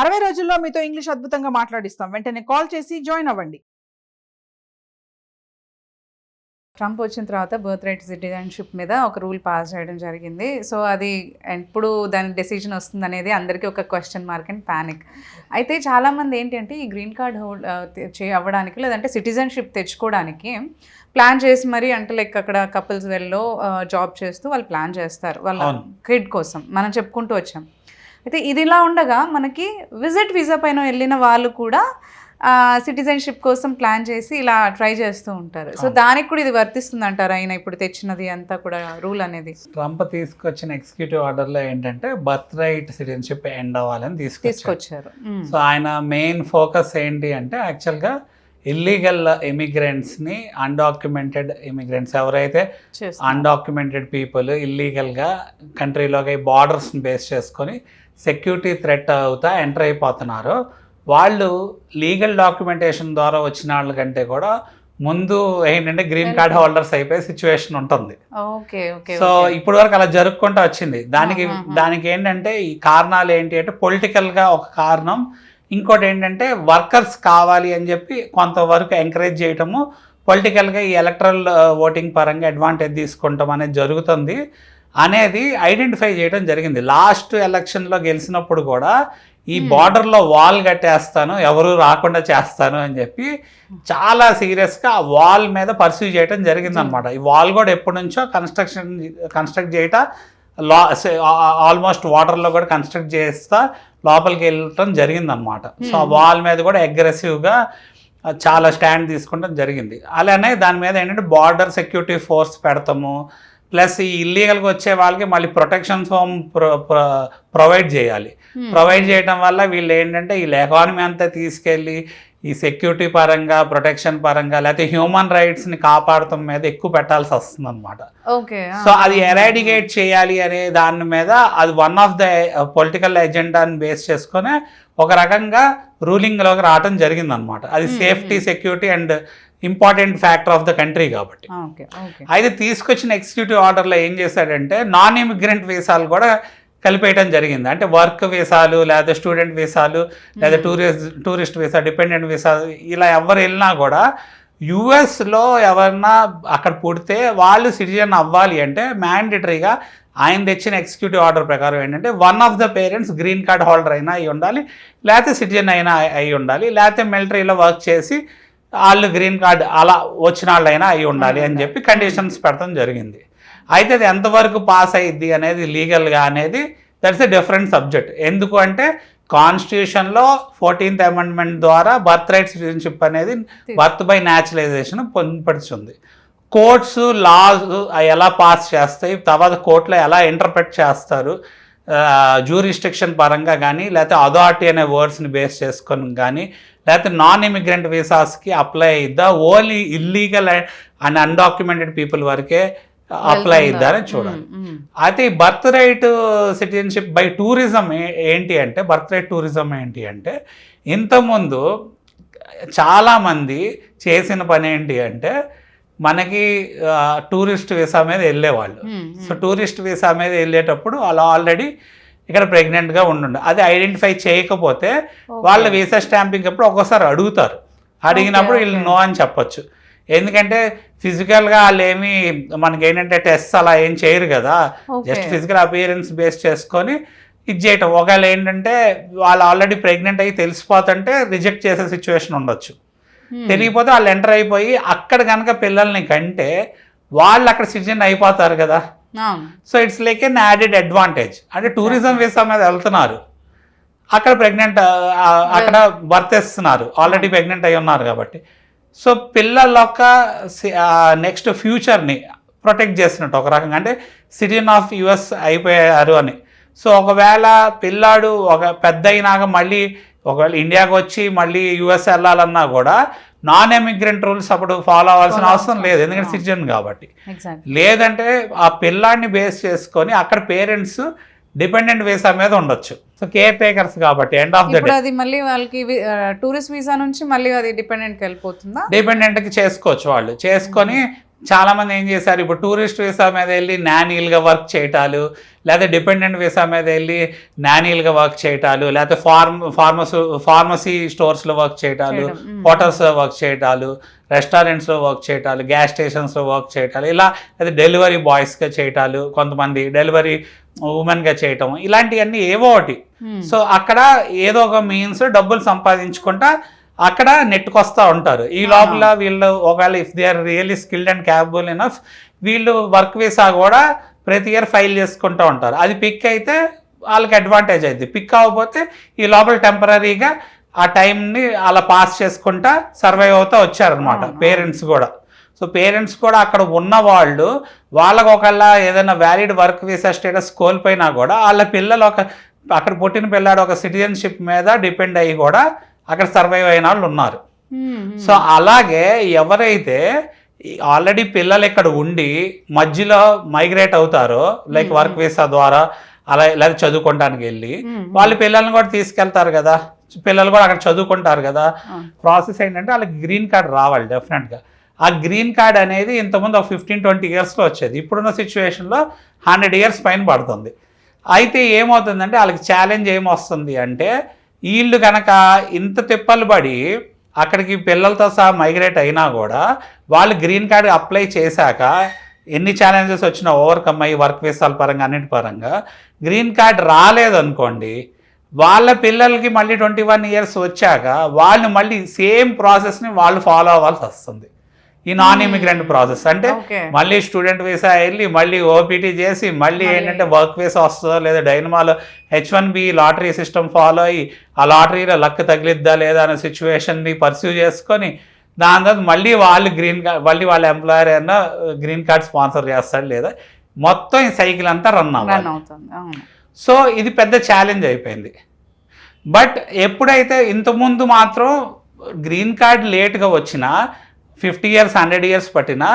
అరవై రోజుల్లో మీతో ఇంగ్లీష్ అద్భుతంగా మాట్లాడిస్తాం. వెంటనే కాల్ చేసి జాయిన్ అవ్వండి. ట్రంప్ వచ్చిన తర్వాత బర్త్ రైట్ సిటిజన్షిప్ మీద ఒక రూల్ పాస్ చేయడం జరిగింది. సో అది ఎప్పుడు దాని డెసిజన్ వస్తుంది అనేది అందరికీ ఒక క్వశ్చన్ మార్క్ అండ్ ప్యానిక్ అయితే చాలామంది ఏంటంటే ఈ గ్రీన్ కార్డ్ హోల్డ్ చే అవ్వడానికి లేదంటే సిటిజన్షిప్ తెచ్చుకోవడానికి ప్లాన్ చేసి మరి అంటే లైక్ అక్కడ కపుల్స్ వెళ్ళో జాబ్ చేస్తూ వాళ్ళు ప్లాన్ చేస్తారు. వాళ్ళ. కిడ్ కోసం మనం చెప్పుకుంటూ వచ్చాం. అయితే ఇది ఇలా ఉండగా మనకి విజిట్ వీసా పైన వెళ్ళిన వాళ్ళు కూడా సిటిజన్షిప్ కోసం ప్లాన్ చేసి ఇలా ట్రై చేస్తూ ఉంటారు సో. దానికి కూడా ఇది వర్తిస్తుంది అంటారు ఆయన ఇప్పుడు తెచ్చినది అంతా కూడా రూల్ అనేది ట్రంప్ తీసుకొచ్చిన ఎగ్జిక్యూటివ్ ఆర్డర్లో ఏంటంటే బర్త్ రైట్ సిటిజన్షిప్ ఎండ్ అవ్వాలని తీసుకొచ్చారు. సో ఆయన మెయిన్ ఫోకస్ ఏంటి అంటే యాక్చువల్గా ఇల్లీగల్ ఇమిగ్రెంట్స్ని అన్డాక్యుమెంటెడ్ ఇమిగ్రెంట్స్ ఎవరైతే. అన్డాక్యుమెంటెడ్ పీపుల్ ఇల్లీగల్గా కంట్రీలోకి బార్డర్స్ని బేస్ చేసుకొని సెక్యూరిటీ థ్రెట్ అవుతా ఎంటర్ అయిపోతున్నారు. వాళ్ళు లీగల్ డాక్యుమెంటేషన్ ద్వారా వచ్చిన వాళ్ళ కంటే కూడా ముందు ఏంటంటే గ్రీన్ కార్డ్ హోల్డర్స్ అయిపోయే సిచ్యువేషన్ ఉంటుంది. సో. ఇప్పటి వరకు అలా జరుపుకుంటూ వచ్చింది. దానికి. దానికి ఏంటంటే ఈ కారణాలు ఏంటి అంటే పొలిటికల్గా ఒక కారణం. ఇంకోటి ఏంటంటే వర్కర్స్ కావాలి అని చెప్పి కొంతవరకు ఎంకరేజ్ చేయటము పొలిటికల్గా ఈ ఎలక్ట్రల్ ఓటింగ్ పరంగా అడ్వాంటేజ్ తీసుకుంటాం అనేది జరుగుతుంది. అనేది ఐడెంటిఫై చేయడం జరిగింది లాస్ట్ ఎలక్షన్లో గెలిచినప్పుడు కూడా ఈ Hmm. border లో వాల్ కట్టేస్తాను ఎవరు రాకుండా చేస్తాను అని చెప్పి చాలా సీరియస్గా ఆ వాల్ మీద పర్సూ చేయడం జరిగింది అనమాట ఈ వాల్ కూడా ఎప్పటి నుంచో కన్స్ట్రక్షన్ కన్స్ట్రక్ట్ చేయట లా ఆల్మోస్ట్ వాటర్లో కూడా కన్స్ట్రక్ట్ చేస్తా లోపలికి వెళ్ళటం జరిగింది అనమాట సో ఆ Hmm. వాల్ మీద కూడా అగ్రెసివ్గా చాలా స్టాండ్ తీసుకుంటాం జరిగింది అలానే దాని మీద ఏంటంటే బార్డర్ సెక్యూరిటీ ఫోర్స్ పెడతాము ప్లస్ ఈ ఇల్లీగల్గా వచ్చే వాళ్ళకి మళ్ళీ ప్రొటెక్షన్ హోమ్ ప్రొవైడ్ చేయాలి. ప్రొవైడ్ చేయడం వల్ల వీళ్ళు ఏంటంటే ఈ ఎకానమీ అంతా తీసుకెళ్ళి ఈ సెక్యూరిటీ పరంగా ప్రొటెక్షన్ పరంగా లేకపోతే హ్యూమన్ రైట్స్ని కాపాడటం మీద ఎక్కువ పెట్టాల్సి వస్తుంది అనమాట సో అది ఎరాడికేట్ చేయాలి అనే దాని మీద అది వన్ ఆఫ్ ద పొలిటికల్ ఎజెండాని బేస్ చేసుకొని ఒక రకంగా రూలింగ్లోకి రావడం జరిగింది అనమాట అది Hmm, safety hmm. Security and important factor of the country కాబట్టి. అయితే తీసుకొచ్చిన ఎగ్జిక్యూటివ్ ఆర్డర్లో ఏం చేశాడంటే నాన్ ఇమిగ్రెంట్ వీసాలు కూడా కలిపేయడం జరిగింది. అంటే వర్క్ వీసాలు లేదా స్టూడెంట్ వీసాలు లేదా. Tourist tourist visa dependent visa ఇలా ఎవరు వెళ్ళినా కూడా యుఎస్లో ఎవరన్నా అక్కడ పుడితే వాళ్ళు సిటిజన్ అవ్వాలి అంటే మ్యాండేటరీగా ఆయన తెచ్చిన ఎగ్జిక్యూటివ్ ఆర్డర్ ప్రకారం ఏంటంటే one of the parents green card holder అయినా అయి ఉండాలి లేకపోతే సిటిజన్ అయినా అయి ఉండాలి లేకపోతే మిలిటరీలో వర్క్ చేసి వాళ్ళు గ్రీన్ కార్డ్ అలా వచ్చిన వాళ్ళైనా అయి ఉండాలి అని చెప్పి కండిషన్స్ పెడతాం జరిగింది. అయితే అది ఎంతవరకు పాస్ అయ్యిద్ది అనేది లీగల్గా అనేది దట్స్ ఎ డిఫరెంట్ సబ్జెక్ట్. ఎందుకు అంటే కాన్స్టిట్యూషన్లో ఫోర్టీన్త్ అమెండ్మెంట్ ద్వారా బర్త్ రైట్ సిటిజన్షిప్ అనేది బర్త్ బై న్యాచురలైజేషన్ పొందుపడుతుంది కోర్ట్స్ లాస్ ఎలా పాస్ చేస్తాయి తర్వాత కోర్టులో ఎలా ఇంటర్ప్రెట్ చేస్తారు జ్యూరిస్టిక్షన్ పరంగా కానీ లేకపోతే అథారిటీ అనే వర్డ్స్ని బేస్ చేసుకొని కానీ లేకపోతే నాన్ ఇమిగ్రెంట్ వీసాస్కి apply అయిద్దా? Only illegal and undocumented people వరకే అప్లై అయిద్దా అని చూడాలి. అయితే ఈ birth right citizenship by tourism ఏంటి అంటే బర్త్ రైట్ టూరిజం ఏంటి అంటే ఇంతకుముందు చాలామంది చేసిన పని ఏంటి అంటే మనకి టూరిస్ట్ వీసా మీద వెళ్ళేవాళ్ళు. సో టూరిస్ట్ వీసా మీద వెళ్ళేటప్పుడు వాళ్ళు ఆల్రెడీ ఇక్కడ ప్రెగ్నెంట్గా ఉండుండే అది ఐడెంటిఫై చేయకపోతే. వాళ్ళ వీసా స్టాంపింగ్ అప్పుడు ఒక్కోసారి అడుగుతారు అడిగినప్పుడు వీళ్ళు. నో అని చెప్పొచ్చు ఎందుకంటే ఫిజికల్గా వాళ్ళు ఏమి మనకి ఏంటంటే టెస్ట్ అలా ఏం చేయరు కదా. జస్ట్ ఫిజికల్ అపియరెన్స్ బేస్ చేసుకొని ఇది చేయటం ఒకవేళ ఏంటంటే వాళ్ళు ఆల్రెడీ ప్రెగ్నెంట్ అయ్యి తెలిసిపోతుంటే రిజెక్ట్ చేసే సిచ్యువేషన్ ఉండొచ్చు మ్మ్. తెలియకపోతే వాళ్ళు ఎంటర్ అయిపోయి అక్కడ కనుక పిల్లల్ని కంటే వాళ్ళు అక్కడ సిటిజన్ అయిపోతారు కదా. So it's like an added advantage అంటే టూరిజం వీసా మీద వెళ్తున్నారు. అక్కడ ప్రెగ్నెంట్ అక్కడ బర్త్ ఇస్తున్నారు. ఆల్రెడీ ప్రెగ్నెంట్ అయి ఉన్నారు కాబట్టి. సో పిల్లల యొక్క నెక్స్ట్ ఫ్యూచర్ని ప్రొటెక్ట్ చేసినట్టు ఒక రకంగా. అంటే సిటిజన్ ఆఫ్ యుఎస్ అయిపోయారు అని. సో ఒకవేళ పిల్లాడు ఒక పెద్ద అయినాక మళ్ళీ ఒకవేళ ఇండియాకి వచ్చి మళ్ళీ యుఎస్ వెళ్ళాలన్నా కూడా నాన్ ఎమిగ్రెంట్ రూల్స్ అప్పుడు ఫాలో అవ్వాల్సిన అవసరం లేదు ఎందుకంటే. సిటిజన్ కాబట్టి. లేదంటే ఆ పిల్లాడిని బేస్ చేసుకొని అక్కడ పేరెంట్స్ డిపెండెంట్ వీసా మీద ఉండొచ్చు. సో కేర్ టేకర్స్ కాబట్టి ఎండ్ ఆఫ్ ద ఇప్పుడు డే అది మళ్ళీ వాళ్ళకి టూరిస్ట్ వీసా నుంచి మళ్ళీ అది డిపెండెంట్ వెళ్ళిపోతుందా? డిపెండెంట్కి చేసుకోవచ్చు వాళ్ళు. చేసుకొని చాలా మంది ఏం చేశారు ఇప్పుడు టూరిస్ట్ వీసా మీద వెళ్ళి నానీలుగా వర్క్ చేయటాలు లేదా డిపెండెంట్ వీసా మీద వెళ్ళి నానీలుగా వర్క్ చేయటాలు లేకపోతే ఫార్మ్ ఫార్మసీ ఫార్మసీ స్టోర్స్లో వర్క్ చేయటాలు. హోటల్స్లో వర్క్ చేయటాలు రెస్టారెంట్స్లో వర్క్ చేయటాలు గ్యాస్ స్టేషన్స్లో వర్క్ చేయటాలు ఇలా లేదా డెలివరీ బాయ్స్గా చేయటాలు కొంతమంది డెలివరీ ఉమెన్గా చేయటం ఇలాంటివన్నీ ఏవో ఒకటి. సో అక్కడ ఏదో ఒక మీన్స్ డబ్బులు సంపాదించుకుంటా అక్కడ నెట్టుకొస్తా ఉంటారు. ఈ లోపల వీళ్ళు ఒకవేళ if they are really skilled and capable enough వీళ్ళు వర్క్ వీసా కూడా ప్రతి ఇయర్ ఫైల్ చేసుకుంటూ ఉంటారు. అది పిక్ అయితే వాళ్ళకి అడ్వాంటేజ్ అయింది పిక్ అవ్వకపోతే ఈ లోపల టెంపరీగా ఆ టైంని అలా పాస్ చేసుకుంటా సర్వైవ్ అవుతా వచ్చారనమాట. పేరెంట్స్ కూడా. సో పేరెంట్స్ కూడా అక్కడ ఉన్న వాళ్ళు వాళ్ళకు ఒకళ్ళ ఏదైనా వ్యాలిడ్ వర్క్ వీసా స్టేటస్ కోల్పోయినా కూడా వాళ్ళ పిల్లలు ఒక అక్కడ పుట్టిన పిల్లాడు ఒక సిటిజన్షిప్ మీద డిపెండ్ అయ్యి కూడా అక్కడ సర్వైవ్ అయిన వాళ్ళు ఉన్నారు. సో అలాగే ఎవరైతే ఆల్రెడీ పిల్లలు ఇక్కడ ఉండి మధ్యలో మైగ్రేట్ అవుతారో లైక్. వర్క్ వీసా ద్వారా అలా లేదా చదువుకోవడానికి వెళ్ళి. వాళ్ళ పిల్లల్ని కూడా తీసుకెళ్తారు కదా పిల్లలు కూడా అక్కడ చదువుకుంటారు కదా. ప్రాసెస్ ఏంటంటే వాళ్ళకి గ్రీన్ కార్డ్ రావాలి డెఫినెట్గా ఆ గ్రీన్ కార్డ్ అనేది ఇంతకుముందు ఒక ఫిఫ్టీన్ ట్వంటీ ఇయర్స్లో వచ్చేది ఇప్పుడున్న సిచ్యువేషన్లో హండ్రెడ్ ఇయర్స్ పైన పడుతుంది అయితే ఏమవుతుందంటే వాళ్ళకి ఛాలెంజ్ ఏమొస్తుంది అంటే వీళ్ళు కనుక ఇంత తిప్పలు పడి అక్కడికి పిల్లలతో సహా మైగ్రేట్ అయినా కూడా వాళ్ళు గ్రీన్ కార్డ్ అప్లై చేశాక ఎన్ని ఛాలెంజెస్ వచ్చినా ఓవర్కమ్ అయ్యి వర్క్ వీసాల పరంగా అన్నిటి పరంగా గ్రీన్ కార్డ్ రాలేదనుకోండి వాళ్ళ పిల్లలకి మళ్ళీ ట్వంటీ వన్ ఇయర్స్ వచ్చాక వాళ్ళు మళ్ళీ సేమ్ ప్రాసెస్ని వాళ్ళు ఫాలో అవ్వాల్సి వస్తుంది. ఈ నాన్ ఇమిగ్రెంట్ ప్రాసెస్. అంటే. మళ్ళీ స్టూడెంట్ వీసా వెళ్ళి మళ్ళీ ఓపీటీ చేసి మళ్ళీ ఏంటంటే వర్క్ వీసా వస్తుందో లేదా డైనమాలో H one B lottery system follow అయ్యి ఆ లాటరీలో లక్ తగిలిద్దా లేదా అనే సిచ్యువేషన్ని పర్సూ చేసుకొని దాని తర్వాత మళ్ళీ వాళ్ళు గ్రీన్ కార్డ్ మళ్ళీ వాళ్ళ ఎంప్లాయర్ అయినా గ్రీన్ కార్డ్ స్పాన్సర్ చేస్తాడు లేదా మొత్తం ఈ సైకిల్ అంతా రన్ అవుతుంది. సో ఇది పెద్ద ఛాలెంజ్ అయిపోయింది. బట్ ఎప్పుడైతే ఇంతకుముందు మాత్రం గ్రీన్ కార్డ్ లేట్గా వచ్చినా ఫిఫ్టీ ఇయర్స్ హండ్రెడ్ ఇయర్స్ పట్టినా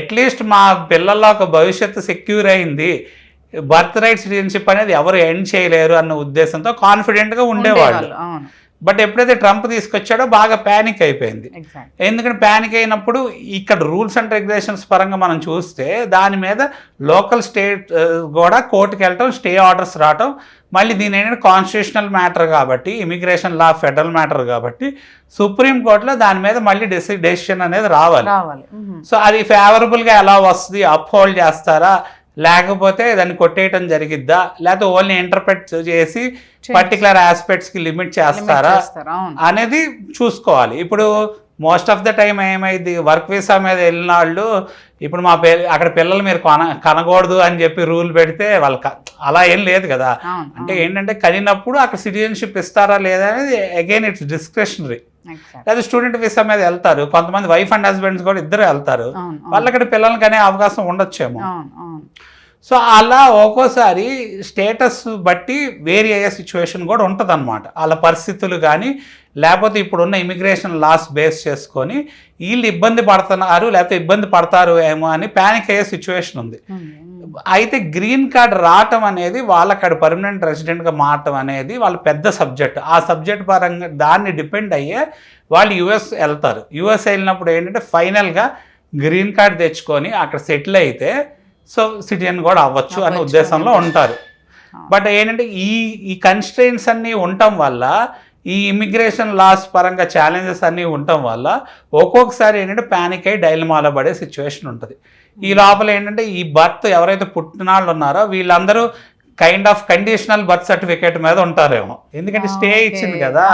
అట్లీస్ట్ మా పిల్లల్లో ఒక భవిష్యత్తు సెక్యూర్ అయింది. బర్త్ రైట్ సిటిజన్షిప్ అనేది ఎవరు ఎండ్ చేయలేరు అన్న ఉద్దేశంతో కాన్ఫిడెంట్గా ఉండేవాళ్ళు. బట్ ఎప్పుడైతే ట్రంప్ తీసుకొచ్చాడో బాగా ప్యానిక్ అయిపోయింది. ఎందుకంటే ప్యానిక్ అయినప్పుడు ఇక్కడ రూల్స్ అండ్ రెగ్యులేషన్స్ పరంగా మనం చూస్తే దాని మీద లోకల్ స్టేట్ కూడా కోర్టుకి వెళ్ళటం స్టే ఆర్డర్స్ రావటం మళ్ళీ దీని ఏంటంటే కాన్స్టిట్యూషనల్ మ్యాటర్ కాబట్టి ఇమిగ్రేషన్ లా ఫెడరల్ మ్యాటర్ కాబట్టి సుప్రీం కోర్టులో దాని మీద మళ్ళీ డెసి డెసిషన్ అనేది రావాలి. సో అది ఫేవరబుల్గా ఎలా వస్తుంది అప్హోల్డ్ చేస్తారా లేకపోతే దాన్ని కొట్టేయటం జరిగిద్దా? లేకపోతే ఓన్లీ ఇంటర్ప్రెట్ చేసి పర్టికులర్ ఆస్పెక్ట్స్కి లిమిట్ చేస్తారా? అనేది చూసుకోవాలి. ఇప్పుడు మోస్ట్ ఆఫ్ ద టైం ఏమైంది? వర్క్ వీసా మీద వెళ్ళిన వాళ్ళు ఇప్పుడు మా అక్కడ పిల్లలు మీరు కొన కనకూడదు అని చెప్పి రూల్ పెడితే వాళ్ళకి అలా ఏం లేదు కదా. అంటే ఏంటంటే కనినప్పుడు అక్కడ సిటిజన్షిప్ ఇస్తారా లేదా అనేది అగైన్ ఇట్స్ డిస్క్రిషనరీ లేదా స్టూడెంట్ వీసా మీద వెళ్తారు. కొంతమంది వైఫ్ అండ్ హస్బెండ్స్ కూడా ఇద్దరు వెళ్తారు. అవును వాళ్ళు అక్కడ పిల్లలకి అనే అవకాశం ఉండొచ్చేమో. సో అలా ఒక్కోసారి స్టేటస్ బట్టి వేరీ అయ్యే సిచ్యువేషన్ కూడా ఉంటుంది అనమాట వాళ్ళ పరిస్థితులు కానీ లేకపోతే ఇప్పుడున్న ఇమిగ్రేషన్ లాస్ బేస్ చేసుకొని వీళ్ళు ఇబ్బంది పడుతున్నారు లేకపోతే ఇబ్బంది పడతారు ఏమో అని ప్యానిక్ అయ్యే సిచ్యువేషన్ ఉంది. ఉంది. అయితే గ్రీన్ కార్డ్ రావటం అనేది వాళ్ళకి అక్కడ పర్మనెంట్ రెసిడెంట్గా మారటం అనేది వాళ్ళ పెద్ద సబ్జెక్ట్ ఆ సబ్జెక్ట్ పరంగా దాన్ని డిపెండ్ అయ్యే వాళ్ళు యుఎస్ వెళ్తారు. యుఎస్ వెళ్ళినప్పుడు ఏంటంటే ఫైనల్గా గ్రీన్ కార్డ్ తెచ్చుకొని అక్కడ సెటిల్ అయితే సో సిటిజన్ కూడా అవ్వచ్చు అనే ఉద్దేశంలో ఉంటారు. బట్ ఏంటంటే ఈ ఈ కన్స్ట్రెయిన్స్ అన్నీ ఉండటం వల్ల ఈ ఇమిగ్రేషన్ లాస్ పరంగా ఛాలెంజెస్ అన్నీ ఉండటం వల్ల ఒక్కొక్కసారి ఏంటంటే ప్యానిక్ అయ్యి డైలమాలో పడే సిచ్యువేషన్ ఉంటుంది. ఈ లోపల ఏంటంటే ఈ బర్త్ ఎవరైతే పుట్టినాళ్ళు ఉన్నారో వీళ్ళందరూ kind of conditional birth certificate మీద ఉంటారేమో. ఎందుకంటే స్టే. ఇచ్చింది కదా.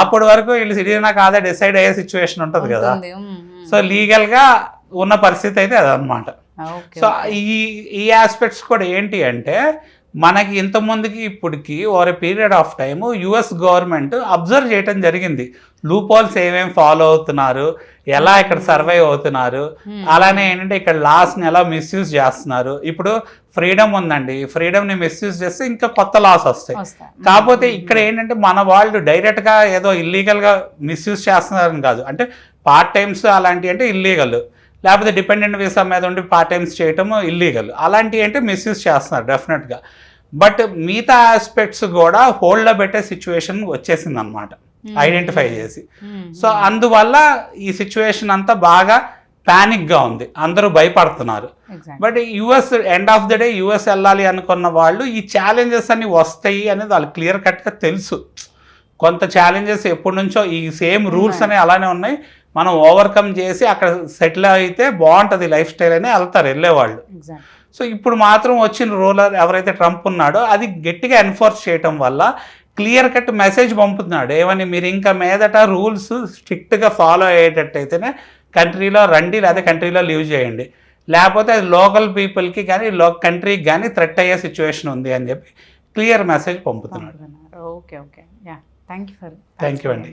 అప్పటి వరకు వీళ్ళు సిటిజన్ కాదా డిసైడ్ అయ్యే సిచ్యువేషన్ ఉంటుంది కదా. సో లీగల్గా ఉన్న పరిస్థితి అయితే అదనమాట సో ఈ ఈ ఆస్పెక్ట్స్ కూడా ఏంటి అంటే మనకి ఇంతమందికి ఇప్పటికి over period of time US government observe చేయటం జరిగింది. లూపాల్స్ ఏమేమి ఫాలో అవుతున్నారు ఎలా ఇక్కడ సర్వైవ్ అవుతున్నారు Hmm. అలానే ఏంటంటే ఇక్కడ లాస్ని ఎలా మిస్యూజ్ చేస్తున్నారు. ఇప్పుడు ఫ్రీడమ్ ఉందండి. ఫ్రీడమ్ని మిస్యూజ్ చేస్తే ఇంకా కొత్త లాస్ వస్తాయి. వస్తాయి. కాకపోతే ఇక్కడ ఏంటంటే మన వాళ్ళు డైరెక్ట్గా ఏదో ఇల్లీగల్గా మిస్యూజ్ చేస్తున్నారని కాదు. అంటే పార్ట్ టైమ్స్ అలాంటివి అంటే ఇల్లీగల్ లేకపోతే డిపెండెంట్ వీసా మీద ఉండి పార్ట్ టైమ్స్ చేయటం ఇల్లీగల్ అలాంటివి అంటే మిస్యూజ్ చేస్తున్నారు డెఫినెట్గా బట్ మిగతా ఆస్పెక్ట్స్ కూడా హోల్డ్లో పెట్టే సిచ్యువేషన్ వచ్చేసింది అనమాట ఐడెంటిఫై చేసి. సో అందువల్ల ఈ సిచ్యువేషన్ అంతా బాగా ప్యానిక్గా ఉంది. అందరూ భయపడుతున్నారు. But US end of the day US వెళ్ళాలి అనుకున్న వాళ్ళు ఈ ఛాలెంజెస్ అన్ని వస్తాయి అనేది వాళ్ళు క్లియర్ కట్గా తెలుసు. కొంత ఛాలెంజెస్ ఎప్పటి నుంచో ఈ సేమ్ రూల్స్ అనేవి అలానే ఉన్నాయి. మనం ఓవర్కమ్ చేసి అక్కడ సెటిల్ అయితే బాగుంటుంది లైఫ్ స్టైల్ అని వెళ్తారు వెళ్ళేవాళ్ళు. సో ఇప్పుడు మాత్రం వచ్చిన రూలర్ ఎవరైతే ట్రంప్ ఉన్నాడో అది గట్టిగా ఎన్ఫోర్స్ చేయటం వల్ల క్లియర్ కట్ మెసేజ్ పంపుతున్నాడు. ఏమని మీరు ఇంకా మీదట రూల్స్ స్ట్రిక్ట్గా ఫాలో అయ్యేటట్టయితేనే కంట్రీలో రండి లేదా కంట్రీలో లీవ్ చేయండి. లేకపోతే అది లోకల్ పీపుల్కి కానీ లో కంట్రీకి కానీ థ్రెట్ అయ్యే సిచ్యువేషన్ ఉంది అని చెప్పి clear message పంపుతున్నాడు. Okay okay yeah thank you for thank you అండి.